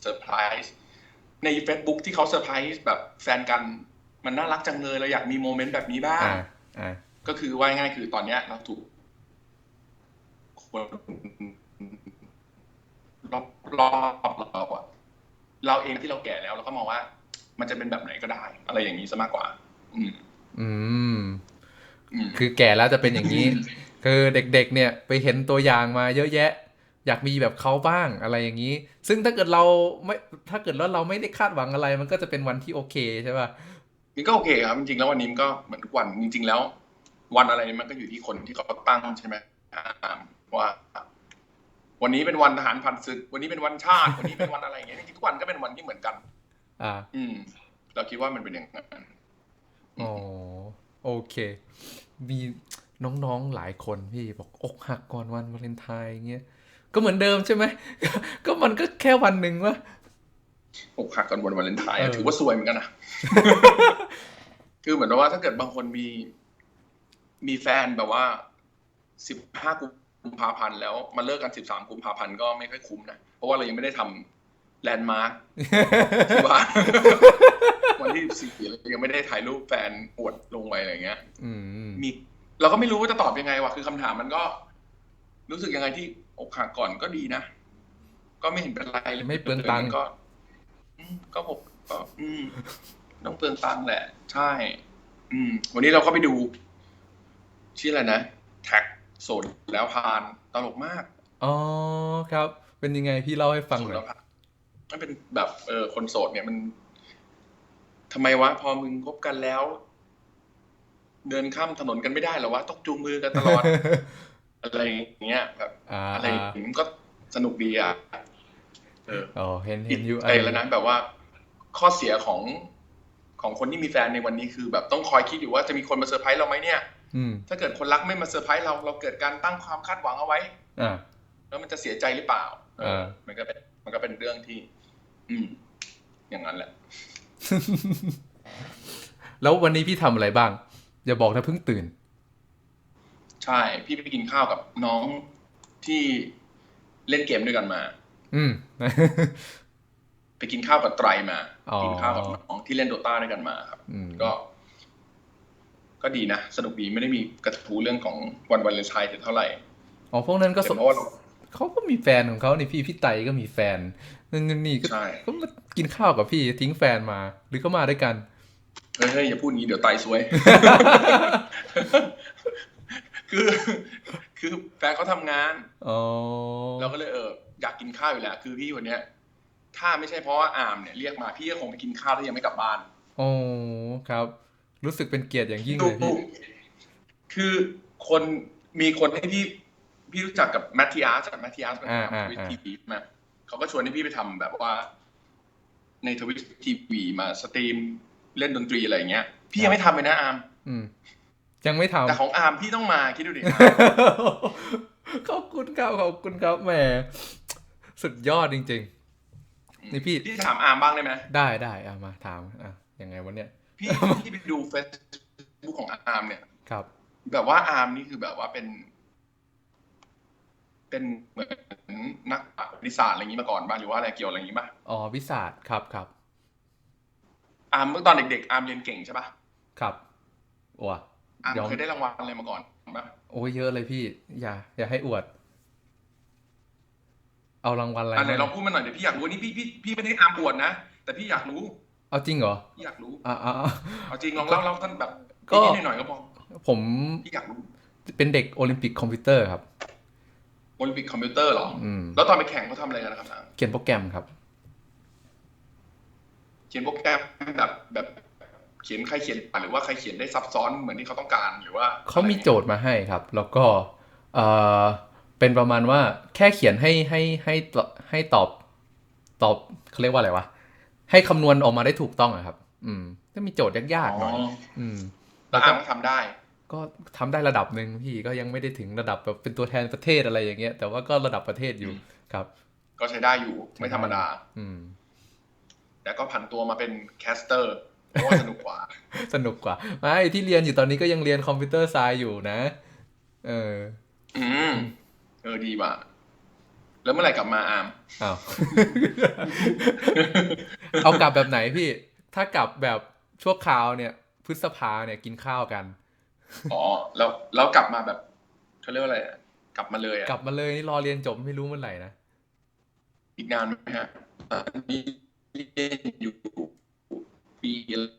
เซอร์ไพรส์ใน Facebook ที่เขาเซอร์ไพรส์แบบแฟนกันมันน่ารักจังเลยเราอยากมีโมเมนต์แบบนี้บ้างอ่าอ่าก็คือว่าง่ายๆคือตอนเนี้ยเราถูกคนรอบรอบเราอะเราเองที่เราแก่แล้วเราก็มองว่า มันจะเป็นแบบไหนก็ได้ อะไรอย่างนี้ซะมากกว่า อืม อืมอืมคือแก่แล้วจะเป็นอย่างนี้ คือเด็กๆ เนี่ย ไปเห็นตัวอย่างมาเยอะแยะ อยากมีแบบเขาบ้างอะไรอย่างนี้ ซึ่งถ้าเกิดเราไม่ถ้าเกิดว่าเราไม่ได้คาดหวังอะไร มันก็จะเป็นวันที่โอเคใช่ป่ะนี่ก็โอเคครับจริงๆแล้ววันนี้มันก็เหมือนทุกวันจริง ๆ แล้ว วันอะไรมันก็อยู่ที่คนที่เขาตั้งใช่ไหมอ่าว่า วันนี้เป็นวันทหารผ่านศึก วันนี้เป็นวันชาติวันนี้เป็นวันอะไรอย่างเงี้ยจริงๆทุกวันก็เป็นวันที่เหมือนกัน อ่า อืม เราคิดว่ามันเป็นอย่างนั้นอ๋อโอเค มีน้องๆหลายคนพี่บอกอกหักก่อนวันวาเลนไทน์เงี้ย ก็เหมือนเดิมใช่ไหม ก็มันก็แค่วันหนึ่งวะอกหักกันวันวาเลนไทน์อะเออถือว่าซวยเหมือนกันนะ คือเหมือนว่าถ้าเกิดบางคนมี มีแฟนแบบว่าสิบห้ากุมภาพันธ์แล้วมาเลิกกันสิบสามกุมภาพันธ์ก็ไม่ค่อยคุ้มนะ เพราะว่าเรายังไม่ได้ทำแลนด์มาร์คที่ว่าวันที่สี่เรายังไม่ได้ถ่ายรูปแฟนอวดลงไว้อะไรเงี้ยอืมมี เราก็ไม่รู้ว่าจะตอบยังไงวะคือคำถามมันก็ รู้สึกยังไงที่ อกหักก่อนก็ดีนะ ก็ไม่เห็นเป็นไรเลยไม่เปลืองตังค์ก็อืมก็ผมก็ อืมต้องเปลืองตังค์แหละ ใช่ อืม วันนี้เราก็ไปดูชื่ออะไรนะแท็กโสดแล้วพานตลกมากอ๋อครับ เป็นยังไงพี่เล่าให้ฟังโสหดน่แล้อวยพานมันเป็นแบบเออคนโสดเนี่ยมันทำไมวะพอมึงคบกันแล้ว เดินข้ามถนนกันไม่ได้เหรอวะต้องจูงมือกันตลอด อะไรอย่างเงี้ยแบบอ่าอะไรอย่างงี้มันก็สนุกดีอะเอออ๋อเห็นเห็นอยู่ไอ้แล้วนะแบบว่า ข้อเสียของของคนที่มีแฟนในวันนี้คือ แบบต้องคอยคิดอยู่ว่าจะมีคนมาเซอร์ไพรส์เราไหมเนี่ยอืมถ้าเกิดคนรักไม่มาเซอร์ไพรส์เราเราเกิดการตั้งความคาดหวังเอาไว้อ่าแล้วมันจะเสียใจหรือเปล่าเอออ่ามันก็เป็น มันก็เป็นเรื่องที่ อืม อย่างนั้นแหละ แล้ววันนี้พี่ทำอะไรบ้าง อย่าบอกนะเพิ่งตื่นใช่ พี่ไปกินข้าวกับน้องที่เล่นเกมด้วยกันมา อืม ไปกินข้าวกับไตรมาอ๋อกินข้าวกับน้องที่เล่นโดต้าด้วยกันมาครับอืมก็ ก็ดีนะ สนุกดีไม่ได้มีกระทู้เรื่องของวันวาเลนไทน์เท่าไหร่ อ๋อพวกนั้นก็แต่สเพราะว่าเราเขาก็มีแฟนของเขานี่พี่พี่ไตก็มีแฟนเงินเงินนี่ก็ใช่ก็มากินข้าวกับพี่ทิ้งแฟนมา หรือเขามาด้วยกันเฮ้ยเฮ้ยอย่าพูดงี้เดี๋ยวไตซวย คือ คือแฟนเขาทำงานอ๋อเราก็เลยเอออยากกินข้าวอยู่แหละคือพี่วันเนี้ย ถ้าไม่ใช่เพราะว่าอามเนี่ยเรียกมาพี่ก็คงไปกินข้าวแล้วยังไม่กลับบ้านโอ้ครับ รู้สึกเป็นเกียรติอย่างยิ่งเลยดูพี่คือคนมีคนที่พี่พี่รู้จักกับแมทธิอาร์จากแมทธิอาร์เป็นอ่าอ่าทำทวิตอ่าทีวีมาเขาก็ชวนให้พี่ไปทำแบบว่า ในทวิตทีวีมาสตรีมเล่นดนตรีอะไรอย่างเงี้ย พี่ยังไม่ทำเลยนะอามอืม ยังไม่ทำแต่ของอาร์มพี่ต้องมาคิดดูดิขอบคุณครับขอบคุณครับแหมสุดยอดจริง ๆ นี่พี่พี่ถามอาร์มบ้างได้ไหมได้ได้เอามาถามอะยังไงวันเนี้ยพี่พี่ไปดูเฟซบุ๊กของอาร์มเนี่ยครับ แบบว่าอาร์มนี่คือแบบว่าเป็น เป็นเหมือนนักประวัติศาสตร์อะไรอย่างนี้มาก่อนบ้างหรือว่าอะไรเกี่ยวอะไรอย่างนี้ป่ะอ๋อวิสาดครับครับอาร์มเมื่อตอนเด็กๆอาร์มเรียนเก่งใช่ป่ะครับว้า อาร์มยอมเคยได้รางวัลอะไรมาก่อนป่ะโอ้ยเยอะเลยพี่ อย่า อย่าให้อวด เอารางวัลอะไรอันไหนบ้างลองพูดมาหน่อยเดี๋ยวพี่อยากรู้อันนี่พี่พี่พี่ไม่ได้อาร์มปวดนะแต่พี่อยากรู้เอาจริงเหรอพี่อยากรู้อ่าอ่าอ่าเอาจริงลองเล่าเล่าท่านแบบก็นิดๆหน่อยๆก็พอผมพี่อยากรู้เป็นเด็กโอลิมปิกคอมพิวเตอร์ครับโอลิมปิกคอมพิวเตอร์เหรออืมแล้วตอนไปแข่งเขาทำอะไรกันนะครับอาร์มเขียนโปรแกรมครับ เขียนโปรแกรมแบบแบบ เขียนใครเขียนหรือว่าใครเขียนได้ซับซ้อนเหมือนที่เขาต้องการหรือว่าเขามีโจทย์มาให้ครับ แล้วก็เออเป็นประมาณว่าแค่เขียนให้ให้ให้ตอบให้ตอบตอบเขาเรียกว่าอะไรวะให้คำนวณออกมาได้ถูกต้องอะครับ อืมก็มีโจทย์ยากๆหน่อยอืมแล้วอาร์มก็ทำได้ ก็ทำได้ระดับหนึ่งพี่ก็ยังไม่ได้ถึงระดับแบบเป็นตัวแทนประเทศอะไรอย่างเงี้ย แต่ว่าก็ระดับประเทศอยู่ครับ ก็ใช้ได้อยู่ไม่ธรรมดา อืมแต่ก็ผันตัวมาเป็นแคสเตอร์ เพราะว่าสนุกกว่า สนุกกว่าไม่ที่เรียนอยู่ตอนนี้ก็ยังเรียนคอมพิวเตอร์ไซน์อยู่นะ เออ อืมเออดีว่ะแล้วเมื่อไหร่กลับมาอาร์มอ้าวเอากลับแบบไหนพี่ ถ้ากลับแบบชั่วคราวเนี่ย พฤษภาเนี่ยกินข้าวกัน อ๋อ แล้วแล้วกลับมาแบบเขาเรียกว่าอะไรอะกลับมาเลยอะกลับมาเลยนี่รอเรียนจบไม่รู้เมื่อไหร่นะ อีกนานไหมฮะตอนนี้เรียนอยู่ ปีละ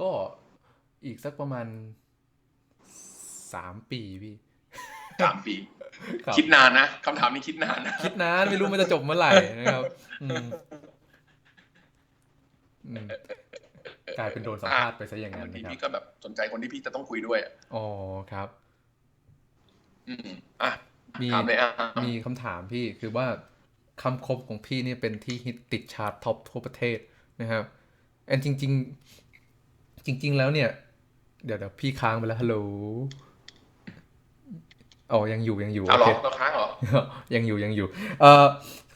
ก็อีกสักประมาณสามปีพี่สามปีครับคิดนานนะคำถามนี้คิดนานนะคิดนานไม่รู้มันจะจบเมื่อไหร่นะครับอืมอืมกลายเป็นโดนสัมภาษณ์ไปซะอย่างนั้บานงทีนะครับพี่ก็แบบสนใจคนที่พี่จะต้องคุยด้วยอะอ๋อครับ อืมอะมีถามเลยอะมีคำถามพี่คือว่าคำคมของพี่เนี่ยเป็นที่ฮิตติดชาร์ตท็อปทั่วประเทศนะครับ แอนจริง ๆ จริง ๆ แล้วเนี่ย เดี๋ยวเดี๋ยวพี่ค้างไปแล้วฮัลโหลอ๋อยังอยู่ยังอยู่เอาโอเหรอเคเราค้างเหรอยังอยู่ยังอยู่ เอ่อ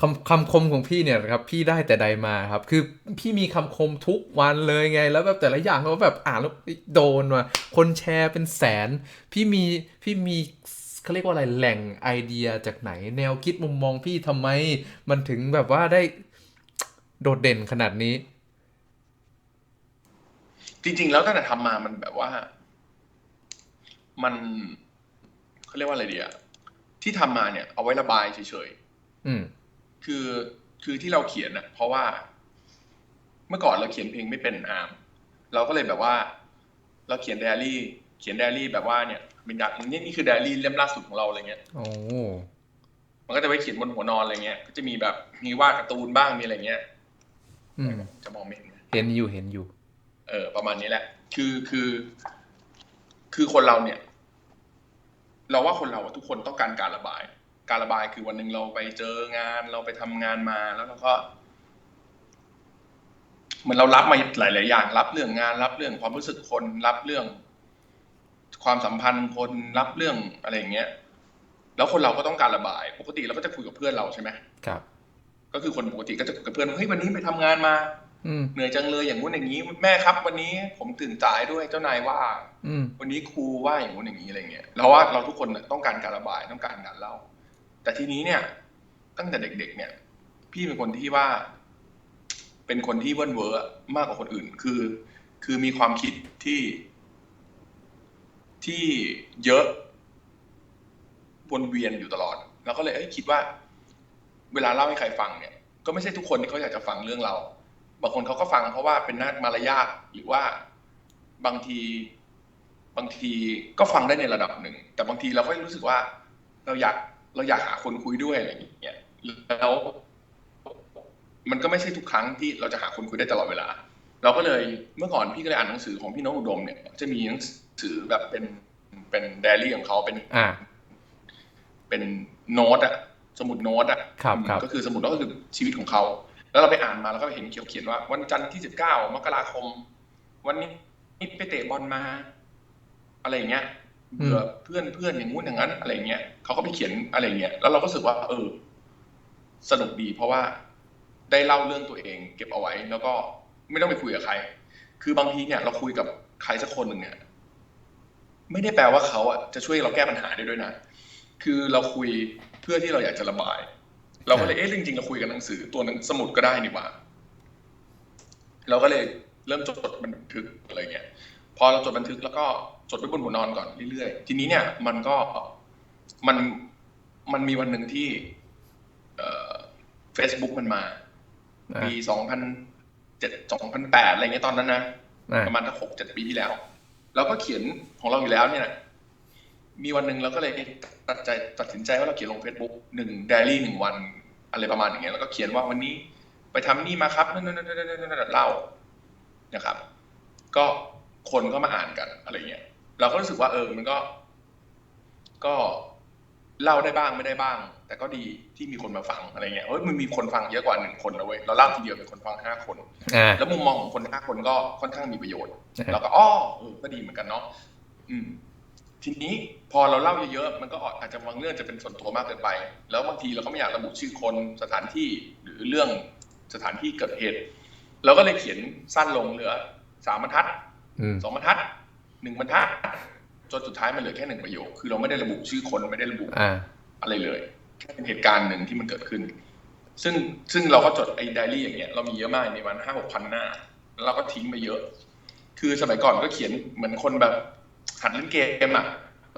คำคำคมของพี่เนี่ยนะครับ พี่ได้แต่ใดมาครับ คือพี่มีคำคมทุกวันเลยไง แล้วแบบแต่ละอย่างก็แบบอ่านแล้วโดนว่ะคนแชร์เป็นแสน พี่มีพี่มีเขาเรียกว่าอะไรแหล่งไอเดียจากไหน แนวคิดมุมมองพี่ทำไม มันถึงแบบว่าได้โดดเด่นขนาดนี้ จริง ๆ แล้วตั้งแต่ทำมามันแบบว่า มันเขาเรียกว่าอะไรดีอะที่ทำมาเนี่ยเอาไว้ระบายเฉยอืมๆคือคือที่เราเขียนอะเพราะว่า เมื่อก่อนเราเขียนเพลงไม่เป็นอาร์มเราก็เลยแบบว่า เราเขียนไดอารี่ เขียนไดอารี่แบบว่าเนี่ยเป็นดักนี่นี่คือไดอารี่เล่มล่าสุดของเราอะไรเงี้ยโอ้มันก็จะไว้เขียนบนหัวนอนอะไรเงี้ย ก็จะมีแบบมีวาดการ์ตูนบ้างมีอะไรเงี้ยอืมจะมองไม่เห็นไงเห็นอยู่เห็นอยู่ เออประมาณนี้แหละ คือคือ คือคนเราเนี่ย เราว่าคนเราอะทุกคนต้องการการระบาย การระบายคือวันหนึ่งเราไปเจองานเราไปทำงานมาแล้วเราก็เหมือนเรารับมาหลาย ๆ อย่าง รับเรื่องงานรับเรื่องความรู้สึกคนรับเรื่อง ความสัมพันธ์คนรับเรื่องอะไรอย่างเงี้ยแล้วคนเราก็ต้องการระบาย ปกติเราก็จะคุยกับเพื่อนเราใช่ไหมครับ ก็คือคนปกติก็จะคุยกับเพื่อนว่าเฮ้ยวันนี้ไปทำงานมาอืม เหนื่อยจังเลยอย่างงู้นอย่างนี้แม่ครับ วันนี้ผมตื่นสายด้วยเจ้านายว่าอืมวันนี้ครูว่าอย่างงู้นอย่างนี้อะไรเงี้ยเราว่าเราทุกคนน่ะต้องการการระบายต้องการการเล่า แต่ทีนี้เนี่ย ตั้งแต่เด็ก ๆ เนี่ย พี่เป็นคนที่ว่า เป็นคนที่เวิร์นเวอร์มากกว่าคนอื่น คือ คือมีความคิดที่ ที่เยอะวนเวียนอยู่ตลอด แล้วก็เลยเอ้ยคิดว่า เวลาเล่าให้ใครฟังเนี่ย ก็ไม่ใช่ทุกคนที่เขาอยากจะฟังเรื่องเรา บางคนเขาก็ฟังเพราะว่าเป็นนักมารยาทหรือว่าบางทีบางทีก็ฟังได้ในระดับหนึ่ง แต่บางทีเราก็รู้สึกว่า เราอยากเราอยากหาคนคุยด้วยอะไรอย่างเงี้ยแล้วมันก็ไม่ใช่ทุกครั้งที่เราจะหาคนคุยได้ตลอดเวลา เราก็เลยเมื่อก่อนพี่ก็เลยอ่านหนังสือของพี่น้องอุดมเนี่ย จะมีหนังสือแบบเป็นเป็นไดอารี่ของเขาเป็นอ่าเป็นโน้ตอะสมุดโน้ตอะครับครับก็คือสมุดโน้ตก็คือชีวิตของเขา แล้วเราไปอ่านมาแล้วก็เห็นเขียวเขียนว่า วันจันทร์ที่สิบเก้ามกราคม วันนี้นี่ไปเตะบอลมา อะไรอย่างเงี้ยเบื่อเพื่อนเพื่อนอย่างงู้นอย่างนั้นอะไรอย่างเงี้ยเขาก็ไปเขียนอะไรอย่างเงี้ยแล้วเราก็รู้สึกว่า เออ สนุกดี เพราะว่าได้เล่าเรื่องตัวเอง เก็บเอาไว้ แล้วก็ไม่ต้องไปคุยกับใคร คือบางทีเนี่ย เราคุยกับใครสักคนหนึ่งเนี่ยไม่ได้แปลว่าเขาอะจะช่วยเราแก้ปัญหาได้ด้วยนะ คือเราคุยเพื่อที่เราอยากจะระบาย เราก็เลยเอ๊ะจริงๆเราคุยกับหนังสือตัวหนังสมุดก็ได้นี่หว่า เราก็เลยเริ่มจดบันทึกอะไรเงี้ยพอเราจดบันทึกแล้วก็จดไว้บนหัวนอนก่อนเรื่อยๆทีนี้เนี่ย มันก็มันมันมีวันหนึ่งที่เอ่อ Facebook มันมาอ่าปีสองพันเจ็ดสองพันแปดอะไรเงี้ยตอนนั้นนะอ่าประมาณสักหกเจ็ดปีที่แล้ว เราก็เขียนของเราอยู่แล้วเนี่ยนะ มีวันหนึ่งเราก็เลยตัดใจตัดสินใจว่าเราเขียนลง Facebook หนึ่งไดอารี่หนึ่งวันอะไรประมาณอย่างเงี้ยแล้วก็เขียนว่าวันนี้ไปทำนี่มาครับนั่นนั่นนั่นนั่นนั่นเล่านะครับ ก็คนก็มาอ่านกันอะไรเงี้ยเราก็รู้สึกว่าเออมันก็ ก็เล่าได้บ้างไม่ได้บ้าง แต่ก็ดีที่มีคนมาฟังอะไรเงี้ยเฮ้ยมันมีคนฟังเยอะกว่าหนึ่งคนนะเว้ยเราเล่าทีเดียวมีคนฟังห้าคนแล้วมุมมองของคนห้าคนก็ค่อนข้างมีประโยชน์เราก็อ้อเออก็ดีเหมือนกันเนาะอืม ทีนี้พอเราเล่าเยอะๆมันก็อาจจะบางเรื่องจะเป็นส่วนตัวมากเกินไป แล้วบางทีเราก็ไม่อยากระบุชื่อคนสถานที่หรือเรื่องสถานที่เกิดเหตุเราก็เลยเขียนสั้นลงเหลือสามบรรทัดอืมสองบรรทัดหนึ่งบรรทัดจนสุดท้ายมันเหลือแค่หนึ่งประโยค คือเราไม่ได้ระบุชื่อคนไม่ได้ระบุอ่าอะไรเลยแค่เป็นเหตุการณ์หนึ่งที่มันเกิดขึ้น ซึ่งซึ่งเราก็จดไอ้ไดอารี่อย่างเงี้ยเรามีเยอะมากในวันห้าหกพันหน้า แล้วเราก็ทิ้งไปเยอะ คือสมัยก่อนก็เขียนเหมือนคนแบบ หัดเล่นเกมอะ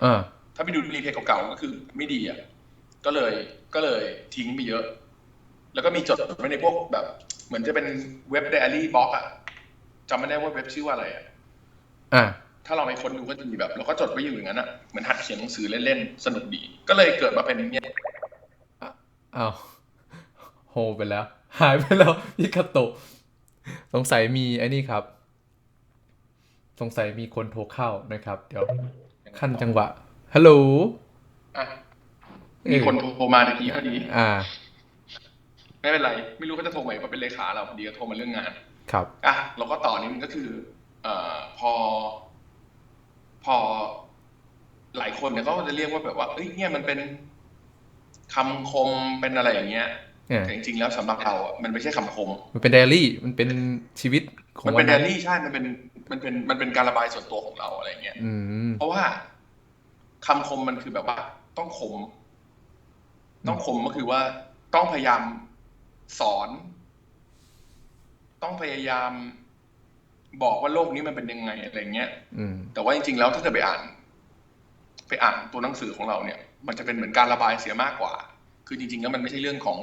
อ่าถ้าไปดูรีเพลย์เก่าๆก็คือไม่ดีอะก็เลยก็เลยทิ้งไปเยอะ แล้วก็มีจดไว้ในพวกแบบ เหมือนจะเป็นเว็บไดอารี่บล็อกอะจำไม่ได้ว่าเว็บชื่อว่าอะไรอะอ่าถ้าเราไปค้นดูก็จะมีแบบเราก็จดไว้อยู่อย่างนั้นอะเหมือนหัดเขียนหนังสือเล่นๆสนุกดี ก็เลยเกิดมาเป็นอย่างเนี้ยอ้าวโฮไปแล้ว หายไปแล้วมิคาโตะสงสัยมีไอ้นี่ครับ สงสัยมีคนโทรเข้านะครับ เดี๋ยวขั้นจังหวะฮัลโหลอะมีคนโทรมาตะกี้พอดี อ่า ไม่เป็นไร ไม่รู้เขาจะโทรไหมเพราะเป็นเลขาเราพอดีก็โทรมาเรื่องงาน ครับ อะเราก็ต่อนิดนึงก็คือ เอ่อพอ พอหลายคนเนี่ยเขาก็จะเรียกว่าแบบว่าเอ้ยเนี่ยมันเป็นคำคมเป็นอะไรอย่างเงี้ยเนี่ยแต่จริงๆแล้วสำหรับเราอะมันไม่ใช่คำคม มันเป็นไดอารี่มันเป็นชีวิตของมันวัเป็นนไดนั้นอารี่ใช่ มันเป็น มันเป็นมันเป็นการระบายส่วนตัวของเราอะไรเงี้ยอืมเพราะว่าคำคมมันคือแบบว่า ต้องคม ต้องคมก็คือว่า ต้องพยายามสอน ต้องพยายามบอกว่าโลกนี้มันเป็นยังไงอะไรเงี้ยอืมแต่ว่าจริงๆแล้วถ้าเกิดไปอ่าน ไปอ่านตัวหนังสือของเราเนี่ย มันจะเป็นเหมือนการระบายเสียมากกว่า คือจริงๆแล้วมันไม่ใช่เรื่องของ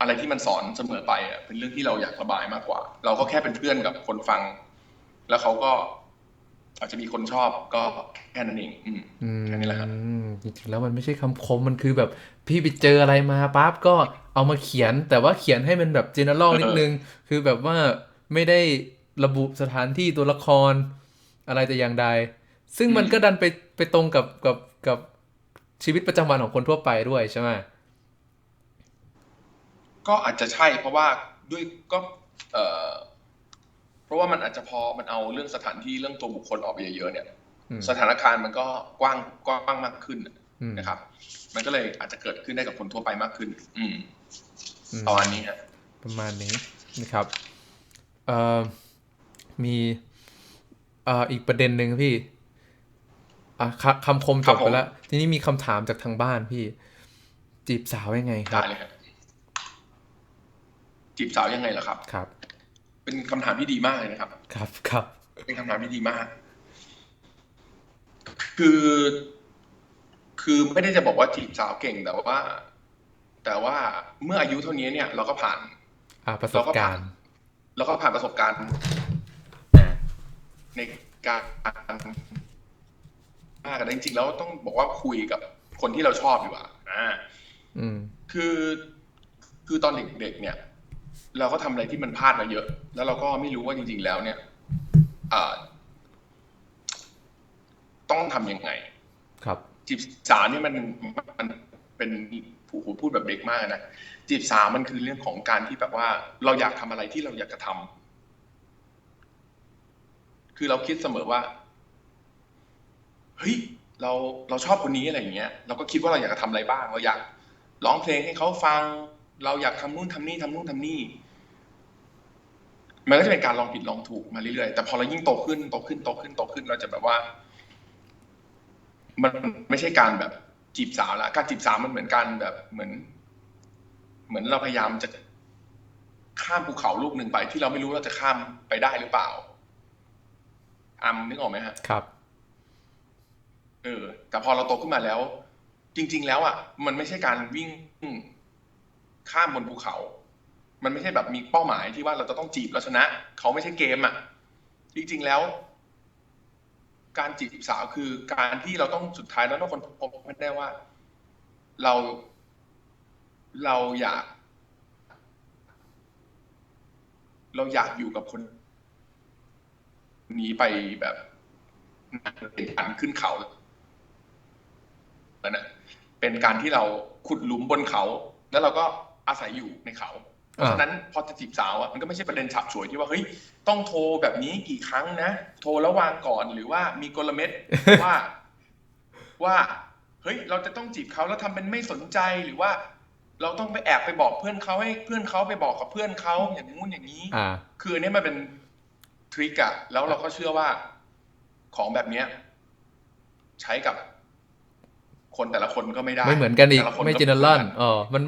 อะไรที่มันสอนเสมอไปอะเป็นเรื่องที่เราอยากระบายมากกว่า เราก็แค่เป็นเพื่อนกับคนฟัง แล้วเขาก็อาจจะมีคนชอบก็แค่นั้นเองอืมอืมแค่นี้แหละครับจริงๆแล้วมันไม่ใช่คำคมมันคือแบบพี่ไปเจออะไรมาปั๊บก็เอามาเขียน แต่ว่าเขียนให้มันแบบ general นิดนึง คือแบบว่าไม่ได้ระบุสถานที่ตัวละครอะไรแต่อย่างใด ซึ่งมันก็ดันไปไปตรงกับกับกับชีวิตประจำวันของคนทั่วไปด้วยใช่ไหมก็อาจจะใช่เพราะว่าด้วยก็เอ่อ เพราะว่ามันอาจจะพอมันเอาเรื่องสถานที่เรื่องตัวบุคคลออกไปเยอะๆเนี่ยอืมสถานการณ์มันก็กว้างกว้างมากขึ้นอืมนะครับ มันก็เลยอาจจะเกิดขึ้นได้กับคนทั่วไปมากขึ้น อืมอืมประมาณนี้ฮะประมาณนี้นะครับเอ่อมีเอ่ออีกประเด็นหนึ่งพี่อะคคำคมจบไปแล้ว ทีนี้มีคำถามจากทางบ้านพี่ จีบสาวยังไงคได้รับเลยครับจีบสาวยังไงล่ะครับครับ เป็นคำถามที่ดีมากเลยนะครับ ครับครับ เป็นคำถามที่ดีมาก คือ คือไม่ได้จะบอกว่าจีบสาวเก่งแต่ว่า แต่ว่าเมื่ออายุเท่านี้เนี่ย เราก็ผ่านอ่าประสบการณ์ แล้วก็ผ่านประสบการณ์ ในการมากแต่จริงๆแล้วต้องบอกว่าคุยกับคนที่เราชอบดีกว่าอ่าอืมคือ คือตอนเด็กๆเนี่ย เราก็ทำอะไรที่มันพลาดมาเยอะ แล้วเราก็ไม่รู้ว่าจริง ๆ แล้วเนี่ยอ่าต้องทำยังไง ครับจีบสาวนี่มันมันเป็นผู้พูดแบบเด็กมากนะจีบสาวมันคือเรื่องของการที่แบบว่า เราอยากทำอะไรที่เราอยากจะทำคือเราคิดเสมอว่าเฮ้ยเราเราชอบคนนี้อะไรอย่างเงี้ยเราก็คิดว่าเราอยากจะทำอะไรบ้าง เราอยากร้องเพลงให้เขาฟัง เราอยากทำนู่นทำนี่ทำนู่นทำนี่ มันก็จะเป็นการลองผิดลองถูกมาเรื่อยๆ แต่พอเรายิ่งโตขึ้นโตขึ้นโตขึ้นโตขึ้นเราจะแบบว่า มันไม่ใช่การแบบจีบสาวละการจีบสาวมันเหมือนการแบบเหมือน เหมือนเราพยายามจะข้ามภูเขาลูกหนึ่งไป ที่เราไม่รู้เราจะข้ามไปได้หรือเปล่าอัมนึกออกไหมฮะครับเออแต่พอเราโตขึ้นมาแล้ว จริง ๆ แล้วอะ มันไม่ใช่การวิ่งข้ามบนภูเขา มันไม่ใช่แบบมีเป้าหมายที่ว่าเราจะต้องจีบแล้วชนะ เขาไม่ใช่เกมอะ จริงๆแล้ว การจีบสาวคือการที่เราต้องสุดท้ายแล้วต้องคนพบให้ได้ว่า เรา เราอยาก เราอยากอยู่กับคนนี้ไปแบบเป็นการขึ้นเขาแล้วนะเป็นการที่เราขุดหลุมบนเขา แล้วเราก็อาศัยอยู่ในเขา เพราะฉะนั้นพอจะจีบสาวอะมันก็ไม่ใช่ประเด็นฉับฉวยที่ว่าเฮ้ยต้องโทรแบบนี้กี่ครั้งนะ โทรแล้ววางก่อนหรือว่ามีกลเม็ดว่า ว่าเฮ้ยเราจะต้องจีบเขาแล้วทำเป็นไม่สนใจหรือว่า เราต้องไปแอบไปบอกเพื่อนเขาให้เพื่อนเขาไปบอกกับเพื่อนเขาอย่างงู้นอย่างนี้อ่าคืออันนี้มันเป็นทริคอะแล้วเราก็เชื่อว่า ของแบบเนี้ย ใช้กับคนแต่ละคนก็ไม่ได้ ไม่เหมือนกันอีกแต่ละคนไม่ก็เจเนอรัลไเออมัน